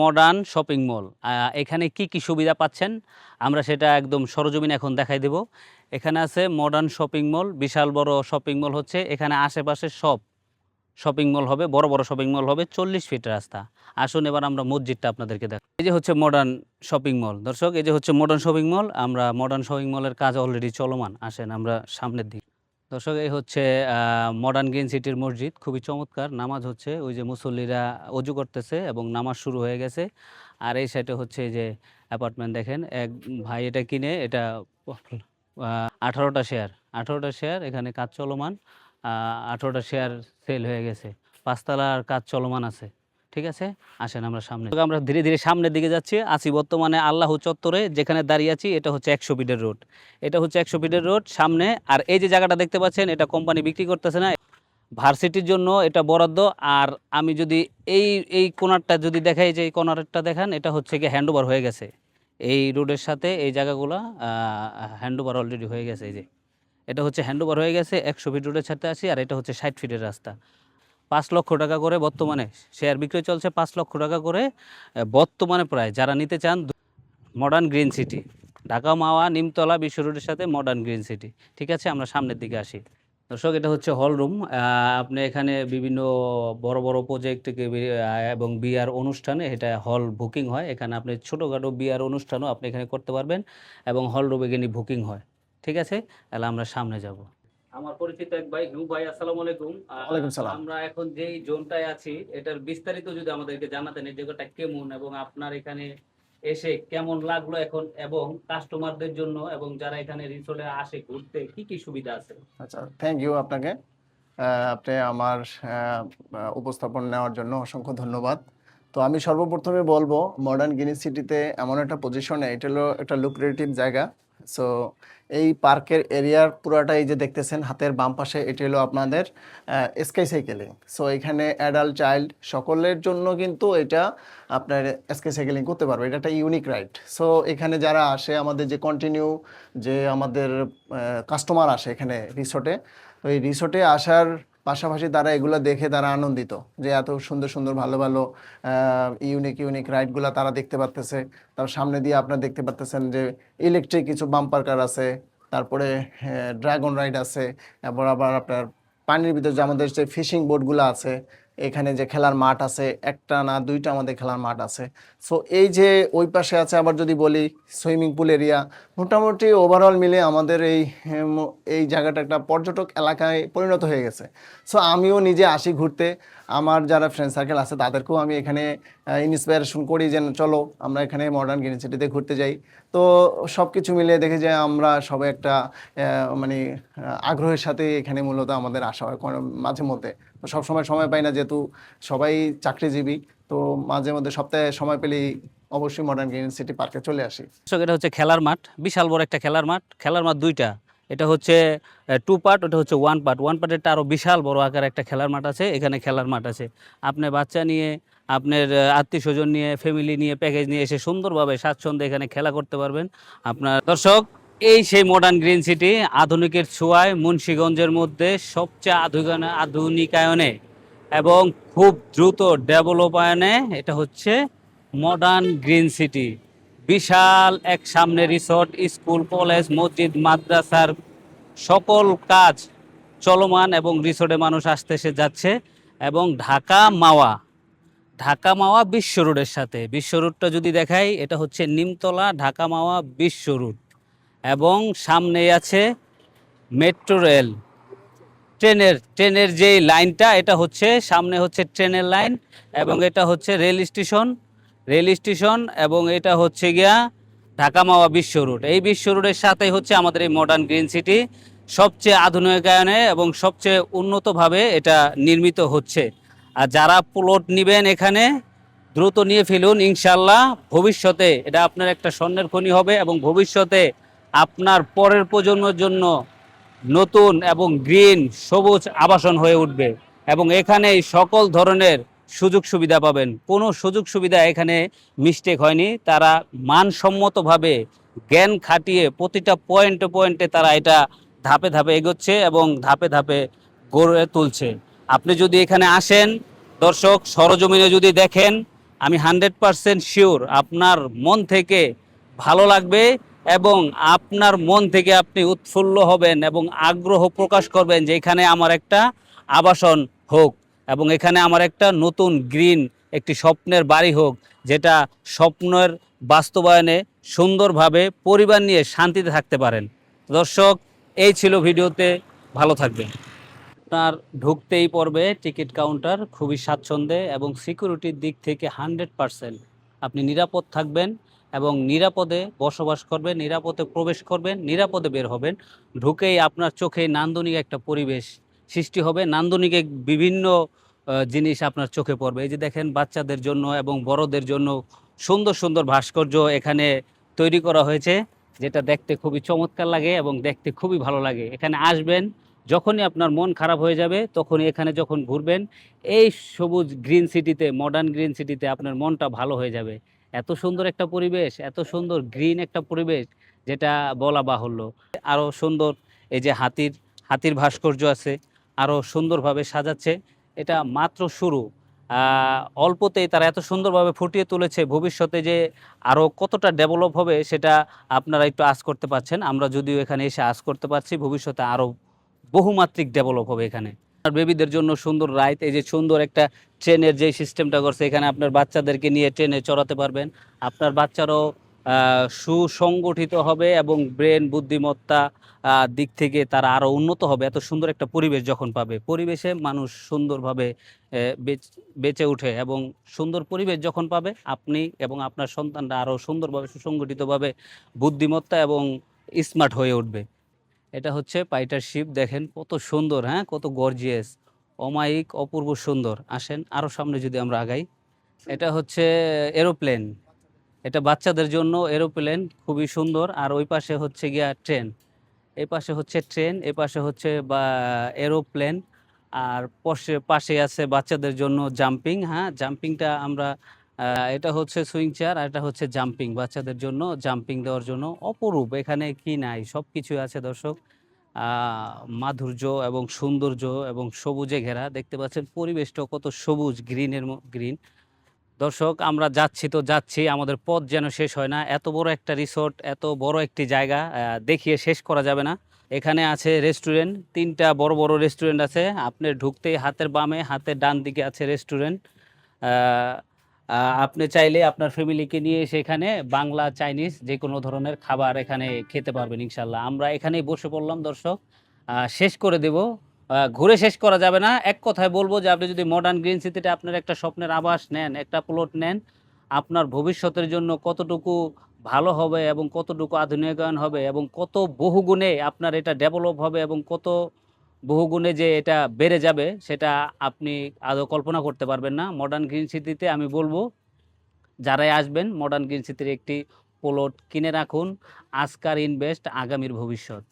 Modern shopping mall এখানে কি কি সুবিধা পাচ্ছেন? আমরা সেটা একদম সরজমিন এখন দেখাই দেব। এখানে আছে মডার্ন শপিং মল বিশাল বড় শপিং মল হচ্ছে, এখানে আশেপাশে সব শপিং মল হবে, বড় বড় শপিং মল হবে, চল্লিশ ফিট রাস্তা। আসুন এবার আমরা মসজিদটা আপনাদেরকে দেখ এই যে হচ্ছে মডার্ন শপিং মল দর্শক, এই যে হচ্ছে মডার্ন শপিং মল আমরা মডার্ন শপিং মলের কাজ অলরেডি চলমান। আসেন আমরা সামনের দিকে। দর্শক, এই হচ্ছে মডার্ন গ্রিন সিটির মসজিদ। খুবই চমৎকার। নামাজ হচ্ছে, ওই যে মুসল্লিরা অজু করতেছে এবং নামাজ শুরু হয়ে গেছে। আর এই সাইডে হচ্ছে যে অ্যাপার্টমেন্ট দেখেন, এক ভাই এটা কিনে, এটা আঠারোটা শেয়ার আঠারোটা শেয়ার এখানে কাজ চলমান। আঠারোটা শেয়ার সেল হয়ে গেছে। পাঁচতলার কাজ চলমান আছে। ঠিক আছে? আসেন আমরা সামনে। আমরা ধীরে ধীরে সামনের দিকে যাচ্ছি। আছি বর্তমানে আল্লাহ চত্বরে, যেখানে দাঁড়িয়ে আছি, এটা হচ্ছে একশো ফিটের রোড। এটা হচ্ছে একশো ফিটের রোড, সামনে। আর এই যে জায়গাটা দেখতে পাচ্ছেন, এটা কোম্পানি বিক্রি করতেছে না। ভার্সিটির জন্য এটা বরাদ্দ। আর আমি যদি এই এই কোনারটা যদি দেখাই, যে এই কোনারটা দেখান, এটা হচ্ছে কি হ্যান্ডওভার হয়ে গেছে। এই রোডের সাথে এই জায়গাগুলো হ্যান্ডওভার অলরেডি হয়ে গেছে, এই যে। এটা হচ্ছে হ্যান্ডওভার হয়ে গেছে, একশো ফিট রোডের সাথে আসি আর এটা হচ্ছে ষাট ফিটের রাস্তা। পাঁচ লক্ষ টাকা করে বর্তমানে শেয়ার বিক্রয় চলছে পাঁচ লক্ষ টাকা করে বর্তমানে প্রায় যারা নিতে চান modern green city Dhaka, Mawa, Nimtala, Bishwa রোডের সাথে মডার্ন গ্রিন সিটি ঠিক আছে? আমরা সামনের দিকে আসি। দর্শক, এটা হচ্ছে হল রুম আপনি এখানে বিভিন্ন বড় বড় প্রজেক্ট এবং বিয়ার অনুষ্ঠানে এটা হল বুকিং হয়। এখানে আপনি ছোটোখাটো বিয়ার অনুষ্ঠানও আপনি এখানে করতে পারবেন এবং হল রুমে গিয়ে বুকিং হয়। ঠিক আছে? তাহলে আমরা সামনে যাব। আমার পরিচিত এক ভাই হিউ ভাই আসসালামু আলাইকুম। ওয়ালাইকুম সালাম। আমরা এখন যেই জোনটায় আছি এটার বিস্তারিত যদি আমাদেরকে জানাতেন এই জায়গাটা কেমন এবং আপনার এখানে এসে কেমন লাগল এখন এবং কাস্টমারদের জন্য এবং যারা এখানে রিসোর্টে আসে ঘুরতে কি কি সুবিধা আছে? আচ্ছা থ্যাংক ইউ আপনাকে। আপনি আমার উপস্থাপন নেওয়ার জন্য অসংখ্য ধন্যবাদ। তো আমি সর্বপ্রথমে বলব মডার্ন গিনি সিটিতে এমন একটা পজিশনে এটা হলো একটা লুক্রেটিভ জায়গা। সো এই পার্কের এরিয়ার পুরাটা এই যে দেখতেছেন, হাতের বাম পাশে এটি হলো আপনাদের স্কাই সাইকেলিং সো এখানে অ্যাডাল্ট চাইল্ড সকলের জন্য কিন্তু এটা আপনার স্কাই সাইকেলিং করতে পারবে। এটা একটা ইউনিক রাইড সো এখানে যারা আসে, আমাদের যে কন্টিনিউ যে আমাদের কাস্টমার আসে এখানে রিসোর্টে তো এই রিসোর্টে আসার পাশাপাশি তারা এগুলো দেখে তারা আনন্দিত যে এত সুন্দর সুন্দর, ভালো ভালো ইউনিক ইউনিক রাইডগুলো তারা দেখতে পারতেছে। তার সামনে দিয়ে আপনারা দেখতে পারতেছেন যে ইলেকট্রিক কিছু বাম্পার কার আছে, তারপরে ড্রাগন রাইড আছে এবার আবার আপনার পানির ভিতরে যে আমাদের যে ফিশিং বোটগুলো আছে এখানে যে খেলার মাঠ আছে, একটা না দুইটা আমাদের খেলার মাঠ আছে। সো এই যে ওই পাশে আছে আবার যদি বলি সুইমিং পুল এরিয়া, মোটামুটি ওভারঅল মিলে আমাদের এই এই জায়গাটা একটা পর্যটক এলাকায় পরিণত হয়ে গেছে। সো আমিও নিজে আসি ঘুরতে। আমার যারা ফ্রেন্ড সার্কেল আছে তাদেরকেও আমি এখানে ইন্সপিরেশন করি যে চলো আমরা এখানে মডার্ন ইউনিভার্সিটিতে ঘুরতে যাই। তো সব কিছু মিলিয়ে দেখে যে আমরা সবাই একটা মানে আগ্রহের সাথে এখানে মূলত আমাদের আসা হয় মাঝে মধ্যে। তো সবসময় সময় পাই না যেহেতু সবাই চাকরিজীবী, তো মাঝে মধ্যে সপ্তাহে সময় পেলেই অবশ্যই মডার্ন গ্রিন সিটি পার্কে চলে আসি। এটা হচ্ছে খেলার মাঠ, বিশাল বড় একটা খেলার মাঠ। খেলার মাঠ দুইটা। এটা হচ্ছে টু পার্ট ওটা হচ্ছে ওয়ান পার্ট ওয়ান পার্টেরটা আরও বিশাল বড় আকার একটা খেলার মাঠ আছে, এখানে খেলার মাঠ আছে। আপনার বাচ্চা নিয়ে, আপনার আত্মীয় স্বজন নিয়ে ফ্যামিলি নিয়ে প্যাকেজ নিয়ে এসে সুন্দরভাবে স্বাচ্ছন্দ্যে এখানে খেলা করতে পারবেন। আপনার, দর্শক, এই সেই মডার্ন গ্রিন সিটি আধুনিকের ছোঁয়ায় মুন্সীগঞ্জের মধ্যে সবচেয়ে আধুনিক আধুনিকায়নে এবং খুব দ্রুত ডেভেলপায়নে এটা হচ্ছে মডার্ন গ্রিন সিটি বিশাল এক সামনে রিসোর্ট, স্কুল, কলেজ, মসজিদ, মাদ্রাসার সকল কাজ চলমান এবং রিসোর্টে মানুষ আসতে এসে যাচ্ছে এবং ঢাকা মাওয়া ঢাকা মাওয়া বিশ্ব রোডের সাথে। বিশ্ব রোডটা যদি দেখাই, এটা হচ্ছে নিমতলা, ঢাকা মাওয়া বিশ্ব রোড এবং সামনে আছে মেট্রো রেল। ট্রেনের ট্রেনের যে লাইনটা, এটা হচ্ছে, সামনে হচ্ছে ট্রেনের লাইন এবং এটা হচ্ছে রেল স্টেশন। রেল স্টেশন এবং এটা হচ্ছে গিয়া ঢাকা মাওয়া বিশ্ব রোড। এই বিশ্ব রোডের সাথে হচ্ছে আমাদের এই মডার্ন গ্রিন সিটি সবচেয়ে আধুনিকায়নে এবং সবচেয়ে উন্নতভাবে এটা নির্মিত হচ্ছে। আর যারা প্লট নেবেন এখানে, দ্রুত নিয়ে ফেলুন ইনশাল্লাহ ভবিষ্যতে এটা আপনার একটা স্বর্ণের খনি হবে এবং ভবিষ্যতে আপনার পরের প্রজন্মের জন্য নতুন এবং গ্রিন সবুজ আবাসন হয়ে উঠবে। এবং এখানে সকল ধরনের সুযোগ সুবিধা পাবেন। কোনো সুযোগ সুবিধা এখানে মিস্টেক হয়নি। তারা মানসম্মতভাবে জ্ঞান খাটিয়ে প্রতিটা পয়েন্টে পয়েন্টে তারা এটা ধাপে ধাপে এগোচ্ছে এবং ধাপে ধাপে গড়ে তুলছে। আপনি যদি এখানে আসেন, দর্শক, সরজমিনে যদি দেখেন, আমি হান্ড্রেড পারসেন্ট শিওর আপনার মন থেকে ভালো লাগবে এবং আপনার মন থেকে আপনি উৎফুল্ল হবেন এবং আগ্রহ প্রকাশ করবেন যে এখানে আমার একটা আবাসন হোক। এবং এখানে আমার একটা নতুন গ্রিন একটি স্বপ্নের বাড়ি হোক, যেটা স্বপ্নের বাস্তবায়নে সুন্দরভাবে পরিবার নিয়ে শান্তিতে থাকতে পারেন। দর্শক, এই ছিল ভিডিওতে। ভালো থাকবেন। আপনার ঢুকতেই পড়বে টিকিট কাউন্টার, খুবই স্বাচ্ছন্দ্যে এবং সিকিউরিটির দিক থেকে হান্ড্রেড পারসেন্ট আপনি নিরাপদ থাকবেন এবং নিরাপদে বসবাস করবেন, নিরাপদে প্রবেশ করবেন, নিরাপদে বের হবেন। ঢুকেই আপনার চোখে নান্দনিক একটা পরিবেশ সৃষ্টি হবে, নান্দনিক বিভিন্ন জিনিস আপনার চোখে পড়বে। এই যে দেখেন, বাচ্চাদের জন্য এবং বড়দের জন্য সুন্দর সুন্দর ভাস্কর্য এখানে তৈরি করা হয়েছে, যেটা দেখতে খুবই চমৎকার লাগে এবং দেখতে খুবই ভালো লাগে। এখানে আসবেন, যখনই আপনার মন খারাপ হয়ে যাবে, তখনই এখানে যখন ঘুরবেন, এই সবুজ গ্রিন সিটিতে মডার্ন গ্রিন সিটিতে আপনার মনটা ভালো হয়ে যাবে। এত সুন্দর একটা পরিবেশ, এত সুন্দর গ্রিন একটা পরিবেশ, যেটা বলা বাহুল্য। আরও সুন্দর, এই যে হাতির হাতির ভাস্কর্য আছে আরও সুন্দরভাবে সাজাচ্ছে। এটা মাত্র শুরু। অল্পতেই তারা এত সুন্দরভাবে ফুটিয়ে তুলেছে, ভবিষ্যতে যে আরও কতটা ডেভেলপ হবে সেটা আপনারা একটু আশ করতে পারছেন। আমরা যদিও এখানে এসে আশ করতে পারছি, ভবিষ্যতে আরও বহুমাত্রিক ডেভেলপ হবে এখানে। আর বেবিদের জন্য সুন্দর রাইড এই যে সুন্দর একটা ট্রেনের যে সিস্টেমটা করছে, এখানে আপনার বাচ্চাদেরকে নিয়ে ট্রেনে চড়াতে পারবেন। আপনার বাচ্চারাও সুসংগঠিত হবে এবং ব্রেন, বুদ্ধিমত্তা দিক থেকে তারা আরও উন্নত হবে। এত সুন্দর একটা পরিবেশ যখন পাবে, পরিবেশে মানুষ সুন্দরভাবে বেঁচে উঠে এবং সুন্দর পরিবেশ যখন পাবে, আপনি এবং আপনার সন্তানরা আরও সুন্দরভাবে, সুসংগঠিতভাবে বুদ্ধিমত্তা এবং স্মার্ট হয়ে উঠবে। এটা হচ্ছে পাইটার শিপ, দেখেন কত সুন্দর হ্যাঁ? কত গর্জিয়াস, অমায়িক, অপূর্ব সুন্দর। আসেন আরও সামনে যদি আমরা আগাই, এটা হচ্ছে এরোপ্লেন। এটা বাচ্চাদের জন্য এরোপ্লেন খুবই সুন্দর। আর ওই পাশে হচ্ছে গিয়া ট্রেন। এই পাশে হচ্ছে ট্রেন এ পাশে হচ্ছে বা এরোপ্লেন। আর পাশে পাশে আছে বাচ্চাদের জন্য জাম্পিং হ্যাঁ? জাম্পিংটা আমরা এটা হচ্ছে সুইং চেয়ার আর এটা হচ্ছে জাম্পিং। বাচ্চাদের জন্য জাম্পিং দেওয়ার জন্য অপরূপ। এখানে কি নাই? সব কিছুই আছে দর্শক। মাধুর্য এবং সৌন্দর্য এবং সবুজে ঘেরা। দেখতে পাচ্ছেন পরিবেশটা কত সবুজ, গ্রিনের গ্রিন। দর্শক, আমরা যাচ্ছি তো যাচ্ছি, আমাদের পথ যেন শেষ হয় না। এত বড় একটা রিসোর্ট, এত বড় একটি জায়গা দেখিয়ে শেষ করা যাবে না। এখানে আছে রেস্টুরেন্ট, তিনটা বড় বড় রেস্টুরেন্ট আছে। আপনি ঢুকতেই হাতের বামে, হাতের ডান দিকে আছে রেস্টুরেন্ট। আপনি চাইলে আপনার ফ্যামিলিকে নিয়ে সেখানে বাংলা, চাইনিজ যে কোনো ধরনের খাবার এখানে খেতে পারবেন ইনশাল্লাহ। আমরা এখানেই বসে পড়লাম দর্শক। শেষ করে দেব। ঘুরে শেষ করা যাবে না। এক কথায় বলব যে আপনি যদি মডার্ন গ্রিন সিটিতে আপনার একটা স্বপ্নের আবাস নেন, একটা প্লট নেন, আপনার ভবিষ্যতের জন্য কতটুকু ভালো হবে এবং কতটুকু আধুনিকায়ন হবে এবং কত বহুগুণে আপনার এটা ডেভেলপ হবে এবং কত বহুগুণে যে এটা বেড়ে যাবে, সেটা আপনি আদৌ কল্পনা করতে পারবেন না। মডার্ন গ্রিন সিটিতে আমি বলব, যারাই আসবেন মডার্ন গ্রিন সিটির একটি প্লট কিনে রাখুন। আজকার ইনভেস্ট আগামীর ভবিষ্যৎ।